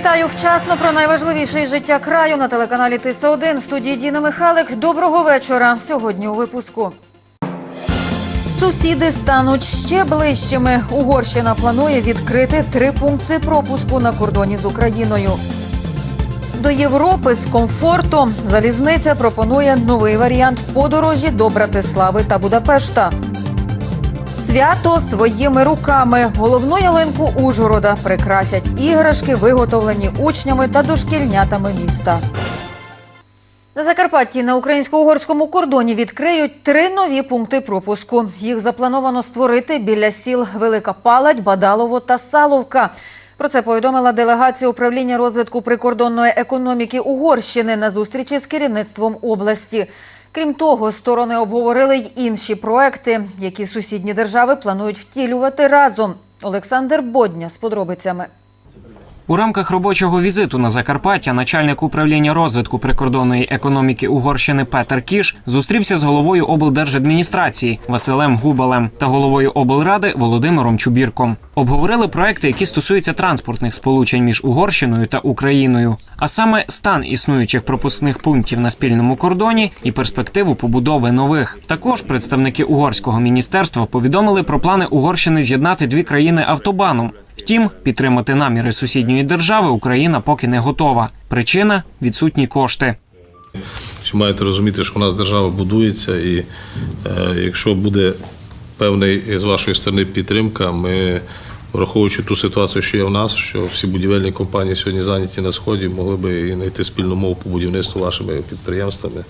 Вітаю вчасно про найважливіше життя краю на телеканалі Тиса 1 В студії Діна Михалик. Доброго вечора. Сьогодні у випуску. Сусіди стануть ще ближчими. Угорщина планує відкрити три пункти пропуску на кордоні з Україною. До Європи з комфортом залізниця пропонує новий варіант подорожі до Братислави та Будапешта. Свято своїми руками. Головну ялинку Ужгорода прикрасять іграшки, виготовлені учнями та дошкільнятами міста. На Закарпатті на українсько-угорському кордоні відкриють три нові пункти пропуску. Їх заплановано створити біля сіл Велика Палать, Бадалово та Саловка. Про це повідомила делегація управління розвитку прикордонної економіки Угорщини на зустрічі з керівництвом області. Крім того, сторони обговорили й інші проекти, які сусідні держави планують втілювати разом. Олександр Бодня з подробицями. У рамках робочого візиту на Закарпаття начальник управління розвитку прикордонної економіки Угорщини Петер Кіш зустрівся з головою облдержадміністрації Василем Губалем та головою облради Володимиром Чубірком. Обговорили проекти, які стосуються транспортних сполучень між Угорщиною та Україною, а саме стан існуючих пропускних пунктів на спільному кордоні і перспективу побудови нових. Також представники угорського міністерства повідомили про плани Угорщини з'єднати дві країни автобаном. Втім, підтримати наміри сусідньої держави Україна поки не готова. Причина відсутні кошти. Маєте розуміти, що у нас держава будується, і е, якщо буде певний з вашої сторони підтримка, ми, враховуючи ту ситуацію, що є в нас, що всі будівельні компанії сьогодні зайняті на сході, могли би і знайти спільну мову по будівництву вашими підприємствами.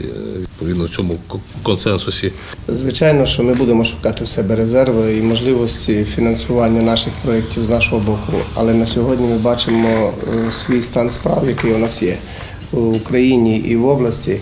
Е, Відповідно, в цьому консенсусі Звичайно, що ми будемо шукати в себе резерви і можливості фінансування наших проєктів з нашого боку. Але на сьогодні ми бачимо е, свій стан справ, який у нас є в Україні і в області.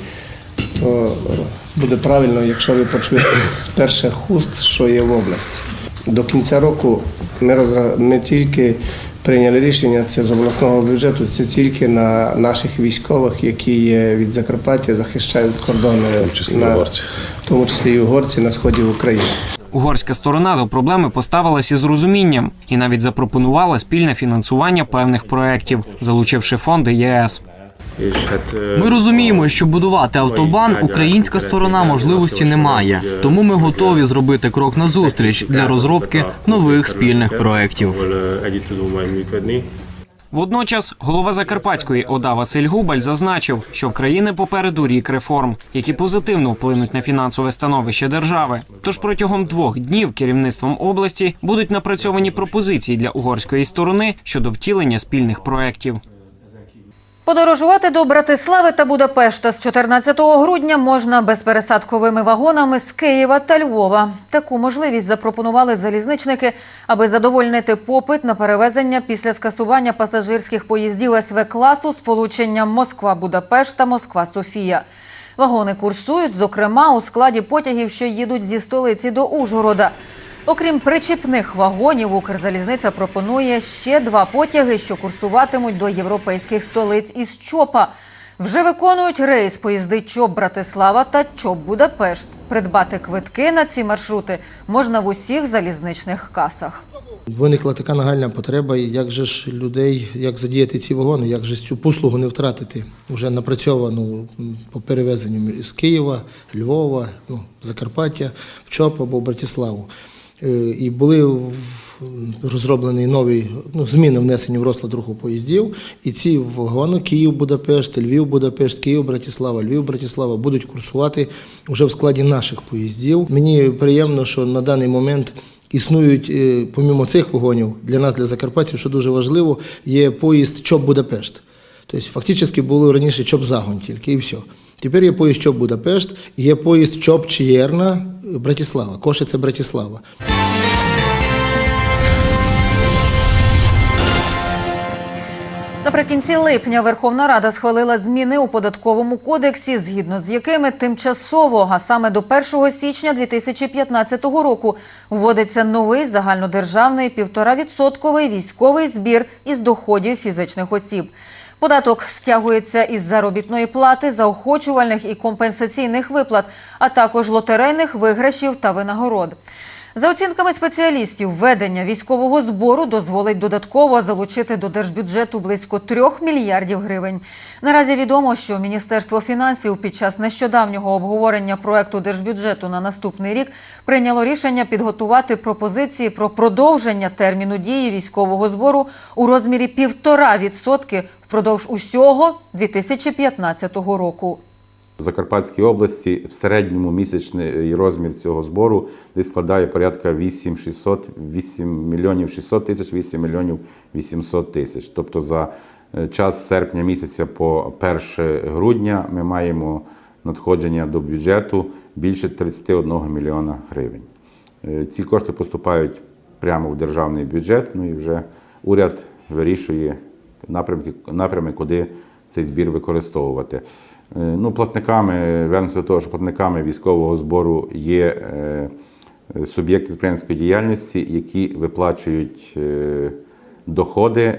То е, буде правильно, якщо ви почуєте з перших уст, що є в області. До кінця року ми, розра... ми тільки прийняли рішення це з обласного бюджету, це тільки на наших військових, які є від Закарпаття, захищають кордони, В тому числі на... угорці. в тому числі і угорці на сході України. Угорська сторона до проблеми поставилася з розумінням і навіть запропонувала спільне фінансування певних проєктів, залучивши фонди ЄС. Ми розуміємо, що будувати автобан українська сторона можливості не має, тому ми готові зробити крок назустріч для розробки нових спільних проєктів. Водночас голова Закарпатської ОДА Василь Губаль зазначив, що в країни попереду рік реформ, які позитивно вплинуть на фінансове становище держави. Тож протягом двох днів керівництвом області будуть напрацьовані пропозиції для угорської сторони щодо втілення спільних проєктів. Подорожувати до Братислави та Будапешта з 14 грудня можна безпересадковими вагонами з Києва та Львова. Таку можливість запропонували залізничники, аби задовольнити попит на перевезення після скасування пасажирських поїздів СВ класу з полученням Москва-Будапешт та Москва-Софія. Вагони курсують, зокрема, у складі потягів, що їдуть зі столиці до Ужгорода. Окрім причіпних вагонів, Укрзалізниця пропонує ще два потяги, що курсуватимуть до європейських столиць із ЧОПа. Вже виконують рейс поїзди ЧОП Братислава та ЧОП Будапешт. Придбати квитки на ці маршрути можна в усіх залізничних касах. Виникла така нагальна потреба, як же ж людей, як задіяти ці вагони, як же цю послугу не втратити, вже напрацьовану по перевезенню з Києва, Львова, ну, Закарпаття, в ЧОП або Братиславу. Е, І були розроблені нові ну, зміни внесені в розклад руху поїздів. І ці вагони Київ-Будапешт, Львів-Будапешт, Київ-Братислава, Львів-Братислава будуть курсувати вже в складі наших поїздів. Мені приємно, що на даний момент Існують, е, помімо цих вагонів, для нас, для закарпатців, що дуже важливо, є поїзд ЧОП Будапешт. Тобто, фактично було раніше ЧОП Загон тільки і все. Тепер є поїзд ЧОП Будапешт є поїзд ЧОП Чиєрна Братислава, Кошице Братислава. Наприкінці липня Верховна Рада схвалила зміни у податковому кодексі, згідно з якими тимчасово, а саме до 1 січня 2015 року, вводиться новий загальнодержавний півторавідсотковий військовий збір із доходів фізичних осіб. Податок стягується із заробітної плати, заохочувальних і компенсаційних виплат, а також лотерейних виграшів та винагород. За оцінками спеціалістів, введення військового збору дозволить додатково залучити до держбюджету близько 3 мільярдів гривень. Наразі відомо, що Міністерство фінансів під час нещодавнього обговорення проекту держбюджету на наступний рік прийняло рішення підготувати пропозиції про продовження терміну дії військового збору у розмірі 1,5% впродовж усього 2015 року. В Закарпатській області в середньому місячний розмір цього збору десь складає порядка 8 600, 8 мільйонів 600 тисяч, 8 мільйонів 800 тисяч. Тобто за е, час серпня місяця по 1 грудня ми маємо надходження до бюджету більше 31 мільйона гривень. Е, Ці кошти поступають прямо в державний бюджет, ну і вже уряд вирішує напрямки, напрями, куди цей збір використовувати. Е, Ну, платниками, вернемося до того, що платниками військового збору є е, суб'єкти підприємницької діяльності, які виплачують е, доходи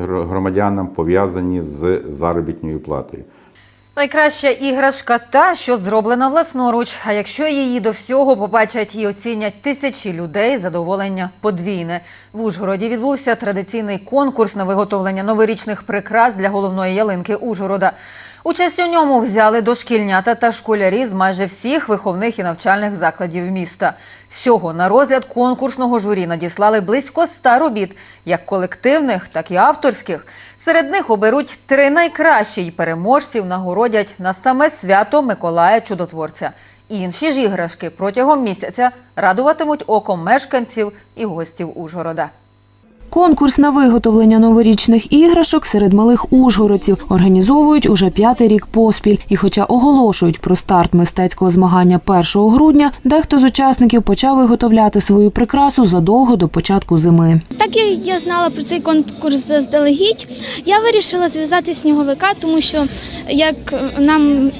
громадянам, пов'язані з заробітною платою. Найкраща іграшка та, що зроблена власноруч. А якщо її до всього побачать і оцінять тисячі людей, задоволення подвійне. В Ужгороді відбувся традиційний конкурс на виготовлення новорічних прикрас для головної ялинки Ужгорода. Участь у ньому взяли дошкільнята та школярі з майже всіх виховних і навчальних закладів міста. Всього на розгляд конкурсного журі надіслали близько ста робіт, як колективних, так і авторських. Серед них оберуть три найкращі і переможців нагородять на саме свято Миколая Чудотворця. Інші ж іграшки протягом місяця радуватимуть оком мешканців і гостів Ужгорода. Конкурс на виготовлення новорічних іграшок серед малих ужгородців організовують уже п'ятий рік поспіль. І, хоча оголошують про старт мистецького змагання 1 грудня, дехто з учасників почав виготовляти свою прикрасу задовго до початку зими. Так як я знала про цей конкурс заздалегідь, я вирішила зв'язати сніговика, тому що як нам,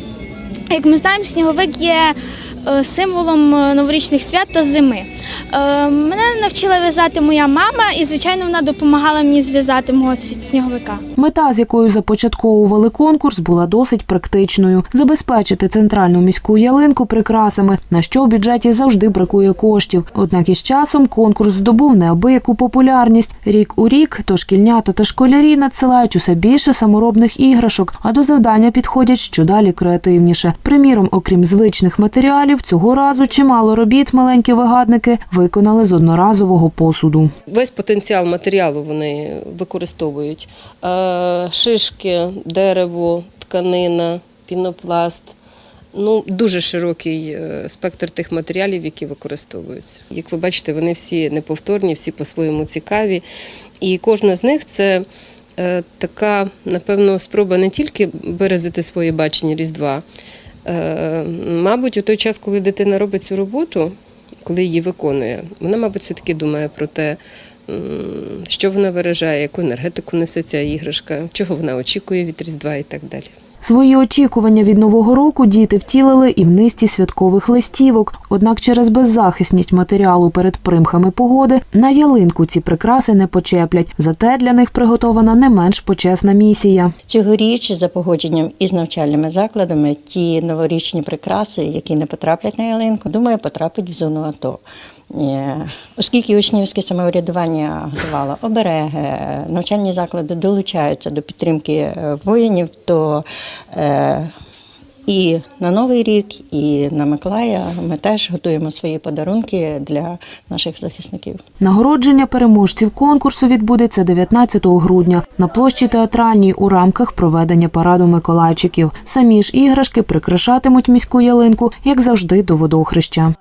як ми знаємо, сніговик є символом е, новорічних свят та зими. Е, Мене навчила в'язати моя мама, і звичайно вона допомагала мені зв'язати мого сніговика. Мета, з якою започатковували конкурс, була досить практичною: забезпечити центральну міську ялинку прикрасами, на що в бюджеті завжди бракує коштів. Однак із часом конкурс здобув неабияку популярність. Рік у рік то шкільнята та школярі надсилають усе більше саморобних іграшок, а до завдання підходять щодалі креативніше. Приміром, окрім звичних матеріалів, цього разу чимало робіт маленькі вигадники виконали з одноразового посуду. Весь потенціал матеріалу вони використовують: Е, шишки, дерево, тканина, пінопласт. Ну, дуже широкий е, спектр тих матеріалів, які використовуються. Як ви бачите, вони всі неповторні, всі по-своєму цікаві. І кожна з них це е, така, напевно, спроба не тільки виразити своє бачення Різдва. Е, Мабуть, у той час, коли дитина робить цю роботу, коли її виконує, вона, мабуть, все-таки думає про те, що вона виражає, яку енергетику несе ця іграшка, чого вона очікує від Різдва і так далі. Свої очікування від нового року діти втілили і в низці святкових листівок. Однак через беззахисність матеріалу перед примхами погоди на ялинку ці прикраси не почеплять. Зате для них приготована не менш почесна місія. Цьогоріч за погодженням із навчальними закладами ті новорічні прикраси, які не потраплять на ялинку, думаю, потрапить в зону АТО. Е, Оскільки учнівське самоврядування готувало обереги, навчальні заклади долучаються до підтримки е, воїнів, то е, і на Новий рік, і на Миколая ми теж готуємо свої подарунки для наших захисників. Нагородження переможців конкурсу відбудеться 19 грудня на площі театральній у рамках проведення параду Миколайчиків. Самі ж іграшки прикрашатимуть міську ялинку, як завжди, до водохреща.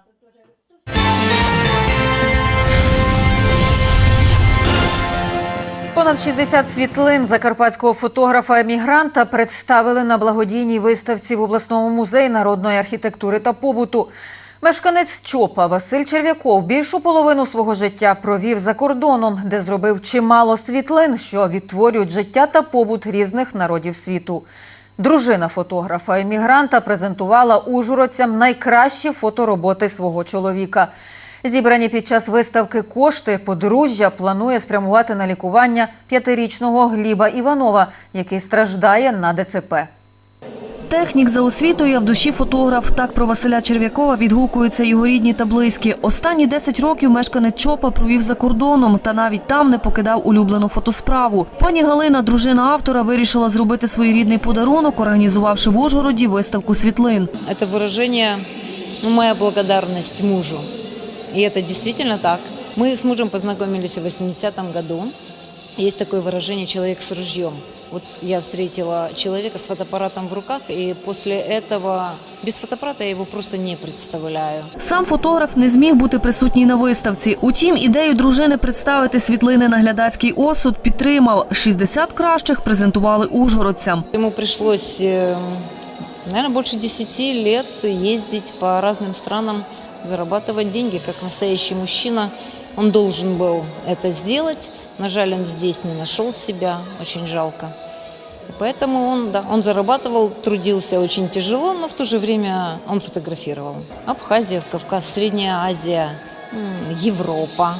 Понад 60 світлин закарпатського фотографа-емігранта представили на благодійній виставці в обласному музеї народної архітектури та побуту. Мешканець Чопа Василь Черв'яков більшу половину свого життя провів за кордоном, де зробив чимало світлин, що відтворюють життя та побут різних народів світу. Дружина фотографа-емігранта презентувала ужгородцям найкращі фотороботи свого чоловіка. Зібрані під час виставки кошти подружжя планує спрямувати на лікування п'ятирічного Гліба Іванова, який страждає на ДЦП. Технік за освітою, а в душі фотограф. Так про Василя Черв'якова відгукуються його рідні та близькі. Останні 10 років мешканець ЧОПа провів за кордоном та навіть там не покидав улюблену фотосправу. Пані Галина, дружина автора, вирішила зробити своєрідний подарунок, організувавши в Ужгороді виставку світлин. Это выражение, ну, моя благодарность мужу. И это действительно так. Мы с мужем познакомились в 80-м году. Есть такое выражение «человек с ружьем». Вот я встретила человека с фотоаппаратом в руках, и после этого без фотоаппарата я его просто не представляю. Сам фотограф не зміг бути присутній на виставці. Утім, ідею дружини представити світлини на глядацький осуд підтримав. 60 кращих презентували ужгородцям. Ему пришлось, наверное, больше 10 лет ездить по разным странам, зарабатывать деньги, как настоящий мужчина. Он должен был это сделать. На жаль, он здесь не нашел себя. Очень жалко. И поэтому он, да, он зарабатывал, трудился очень тяжело, но в то же время он фотографировал. Абхазия, Кавказ, Средняя Азия, Европа.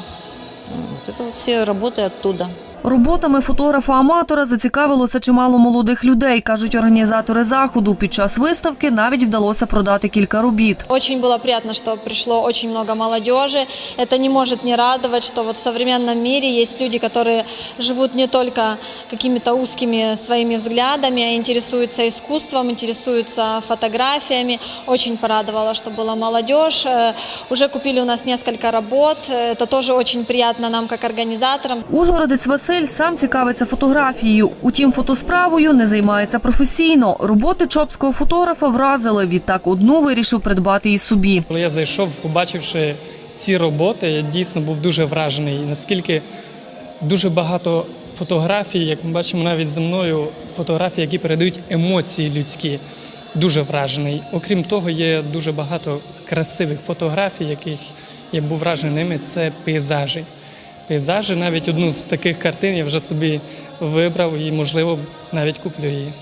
Вот это вот все работы оттуда. Роботами фотографа-аматора зацікавилося чимало молодих людей, кажуть організатори заходу. Під час виставки навіть вдалося продати кілька робіт. Очень было приятно, что пришло очень много молодежи. Это не может не радовать, что вот в современном мире есть люди, которые живут не только какими-то узкими своими взглядами, а интересуются искусством, интересуются фотографиями. Очень порадовало, что была молодежь. Э, Уже купили у нас несколько работ. Это тоже очень приятно нам, как организаторам. Ужгородець Василь сам цікавиться фотографією. Утім, фотосправою не займається професійно. Роботи чопського фотографа вразили. Відтак одну вирішив придбати і собі. Коли я зайшов, побачивши ці роботи, я дійсно був дуже вражений. Наскільки дуже багато фотографій, як ми бачимо навіть за мною, фотографії, які передають емоції людські. Дуже вражений. Окрім того, є дуже багато красивих фотографій, яких я був вражений ними. Це пейзажі. Пейзажі, навіть одну з таких картин я вже собі вибрав і, можливо, навіть куплю її.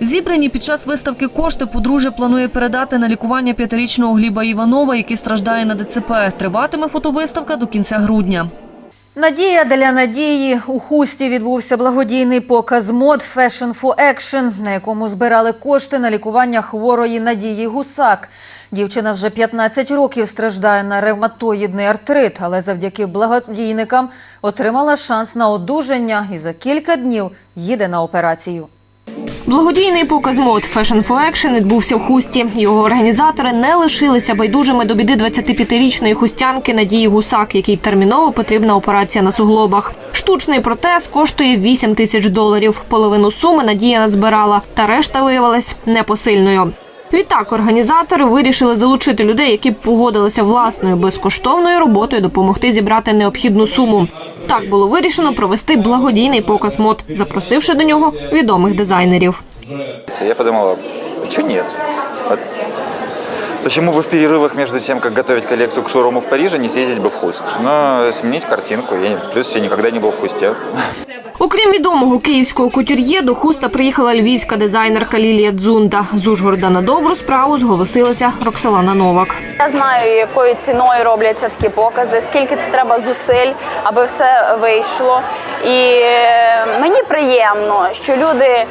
Зібрані під час виставки кошти подружжя планує передати на лікування п'ятирічного Гліба Іванова, який страждає на ДЦП. Триватиме фотовиставка до кінця грудня. Надія для надії у хусті відбувся благодійний показ мод Fashion for Action, на якому збирали кошти на лікування хворої Надії Гусак. Дівчина вже 15 років страждає на ревматоїдний артрит, але завдяки благодійникам отримала шанс на одужання і за кілька днів їде на операцію. Благодійний показ мод Fashion for Action відбувся в хусті. Його організатори не лишилися байдужими до біди 25-річної хустянки Надії Гусак, якій терміново потрібна операція на суглобах. Штучний протез коштує 8 тисяч доларів. Половину суми Надія назбирала, та решта виявилась непосильною. Відтак організатори вирішили залучити людей, які б погодилися власною безкоштовною роботою допомогти зібрати необхідну суму. Так було вирішено провести благодійний показ мод, запросивши до нього відомих дизайнерів. Я подумала, что нет? А Почему бы в перерывах между тем, как готовить коллекцию к шоуруму в Париже, не съездить бы в Хуст? Но сменить картинку. Я, плюс я никогда не был в Хусте. Окрім відомого київського кутюр'є, до хуста приїхала львівська дизайнерка Лілія Дзунда. З Ужгорода на добру справу зголосилася Роксолана Новак. Я знаю, якою ціною робляться такі покази, скільки це треба зусиль, аби все вийшло. І е, мені приємно, що люди е,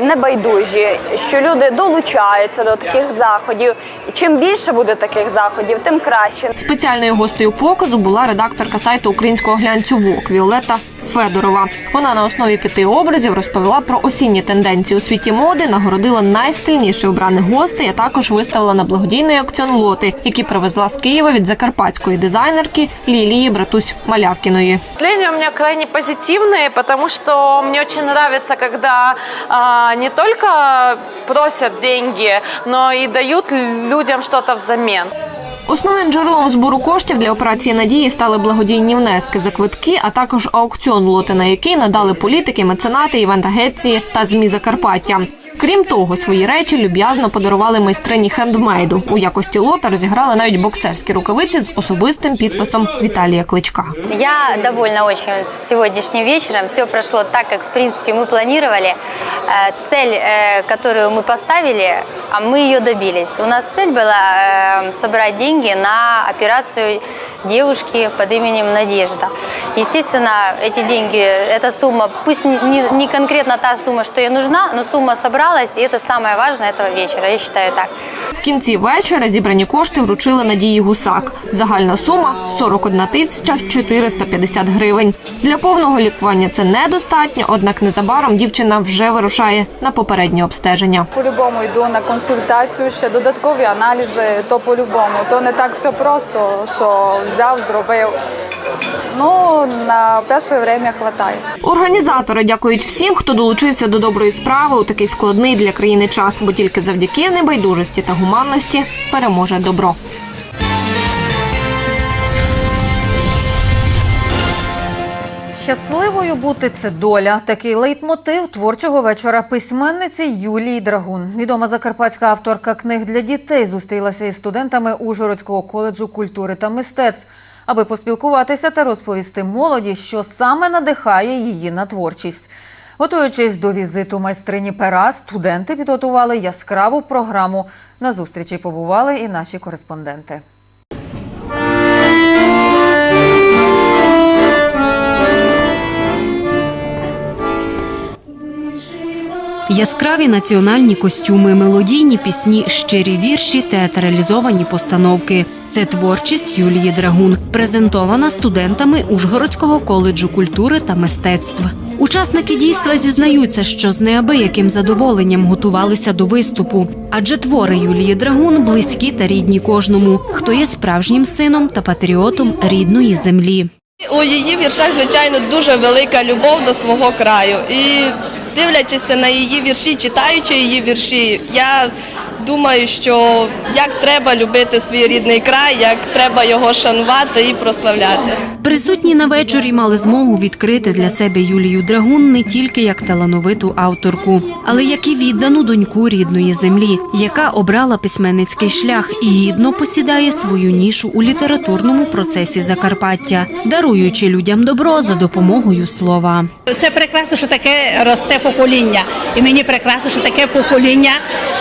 не байдужі, що люди долучаються до таких заходів. І чим більше буде таких заходів, тим краще. Спеціальною гостею показу була редакторка сайту українського глянцю ВОК Віолета Федорова. Вона на основі п'яти образів розповіла про осінні тенденції у світі моди, нагородила найстильніше обраних гостей, а також виставила на благодійний аукціон лоти, які привезла з Києва від закарпатської дизайнерки Лілії Братусь Малявкіної. Впечатления у меня крайне позитивные, потому что мне очень нравится, когда а, не только просят деньги, но и дают людям что-то взамен. Основним джерелом збору коштів для операції надії стали благодійні внески за квитки, а також аукціон, лоти на який надали політики, меценати, івент-агенції та змі Закарпаття. Крім того, свої речі люб'язно подарували майстрині хендмейду. У якості лота розіграли навіть боксерські рукавиці з особистим підписом Віталія Кличка. Я довольна очень с сегодняшним вечером. Все прошло так, как, в принципе, мы планировали. Э, Цель, э, которую мы поставили, а мы ее добились. У нас цель была э, собрать деньги на операцию девушки под именем Надежда. Естественно, эти деньги, эта сумма, пусть не, не- не конкретно та сумма, что ей нужна, но сумма собралась, и это самое важное этого вечера, я считаю так. В кінці вечора зібрані кошти вручили Надії Гусак. Загальна сума 41 тисяча 450 гривень. Для повного лікування це недостатньо, однак незабаром дівчина вже вирушає на попереднє обстеження. По-любому йду на консультацію, ще додаткові аналізи, то по-любому. То не так все просто, що взяв, зробив. Ну, на перше время хватає. Організатори дякують всім, хто долучився до доброї справи у такий складний для країни час, бо тільки завдяки небайдужості та гуманності переможе добро. Щасливою бути це доля. Такий лейтмотив творчого вечора письменниці Юлії Драгун. Відома закарпатська авторка книг для дітей зустрілася із студентами Ужгородського коледжу культури та мистецтв, аби поспілкуватися та розповісти молоді, що саме надихає її на творчість. Готуючись до візиту майстрині пера, студенти підготували яскраву програму. На зустрічі побували і наші кореспонденти. Яскраві національні костюми, мелодійні пісні, щирі вірші, театралізовані постановки. Це творчість Юлії Драгун, презентована студентами Ужгородського коледжу культури та мистецтв. Учасники дійства зізнаються, що з неабияким задоволенням готувалися до виступу, адже твори Юлії Драгун близькі та рідні кожному, хто є справжнім сином та патріотом рідної землі. У її віршах, звичайно, дуже велика любов до свого краю. І дивлячись на її вірші, читаючи її вірші, я думаю, що як треба любити свій рідний край, як треба його шанувати і прославляти. Присутні на вечорі мали змогу відкрити для себе Юлію Драгун не тільки як талановиту авторку, але як і віддану доньку рідної землі, яка обрала письменницький шлях і гідно посідає свою нішу у літературному процесі Закарпаття, даруючи людям добро за допомогою слова. Це прекрасно, що таке росте покоління. І мені прекрасно, що таке покоління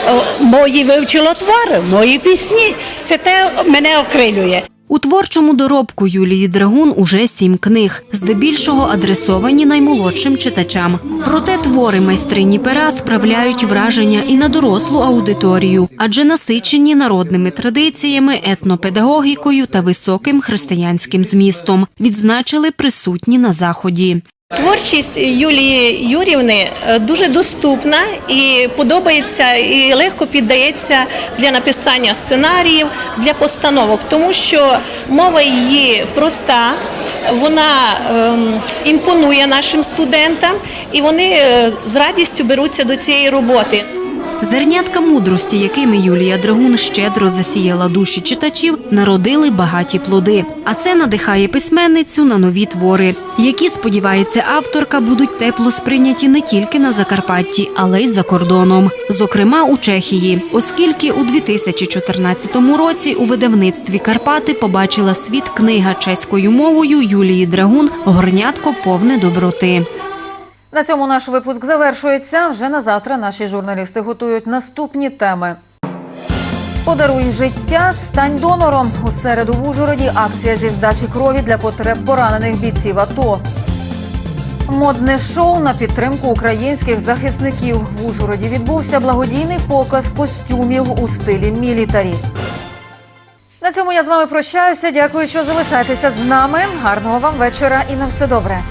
о, мої вивчило твори, мої пісні. Це те мене окрилює. У творчому доробку Юлії Драгун уже сім книг, здебільшого адресовані наймолодшим читачам. Проте твори майстрині пера справляють враження і на дорослу аудиторію, адже насичені народними традиціями, етнопедагогікою та високим християнським змістом, відзначили присутні на заході. Творчість Юлії Юрівни е, дуже доступна і подобається, і легко піддається для написання сценаріїв, для постановок, тому що мова її проста, вона ем, імпонує нашим студентам, і вони е, з радістю беруться до цієї роботи. Зернятка мудрості, якими Юлія Драгун щедро засіяла душі читачів, народили багаті плоди. А це надихає письменницю на нові твори, які, сподівається, авторка будуть тепло сприйняті не тільки на Закарпатті, але й за кордоном, зокрема у Чехії, оскільки у 2014 році у видавництві Карпати побачила світ книга чеською мовою Юлії Драгун Горнятко повне доброти. На цьому наш випуск завершується. Вже на завтра наші журналісти готують наступні теми. Подаруй життя, стань донором. У середу в Ужгороді акція зі здачі крові для потреб поранених бійців АТО. Модне шоу на підтримку українських захисників. В Ужгороді відбувся благодійний показ костюмів у стилі мілітарі. На цьому я з вами прощаюся. Дякую, що залишаєтеся з нами. Гарного вам вечора і на все добре.